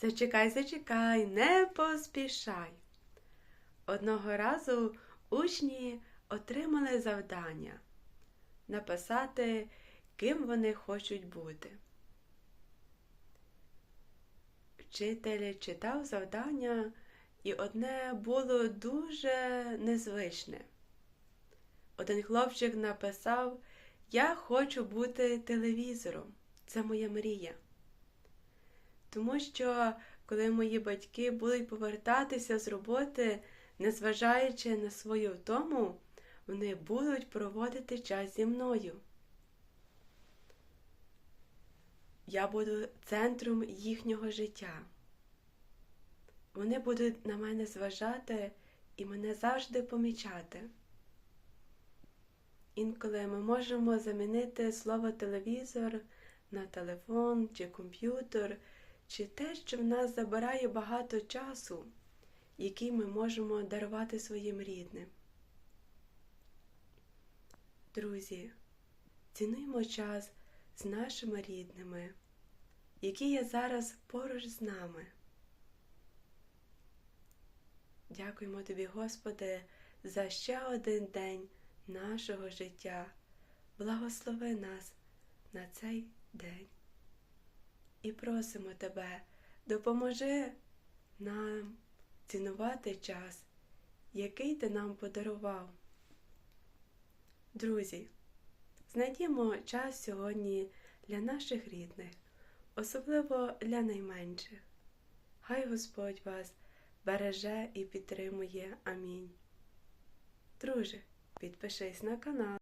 Зачекай, зачекай, не поспішай. Одного разу учні отримали завдання написати, ким вони хочуть бути. Вчитель читав завдання, і одне було дуже незвичне. Один хлопчик написав: Я хочу бути телевізором. Це моя мрія. Тому що, коли мої батьки будуть повертатися з роботи, незважаючи на свою втому, вони будуть проводити час зі мною. Я буду центром їхнього життя. Вони будуть на мене зважати і мене завжди помічати. Інколи ми можемо замінити слово телевізор на телефон чи комп'ютер, чи те, що в нас забирає багато часу, який ми можемо дарувати своїм рідним. Друзі, цінуємо час з нашими рідними, які є зараз поруч з нами. Дякуємо тобі, Господи, за ще один день нашого життя. Благослови нас на цей день. І просимо Тебе, допоможи нам цінувати час, який ти нам подарував. Друзі, знайдімо час сьогодні для наших рідних, особливо для найменших. Хай Господь вас береже і підтримує. Амінь. Друже, підпишись на канал.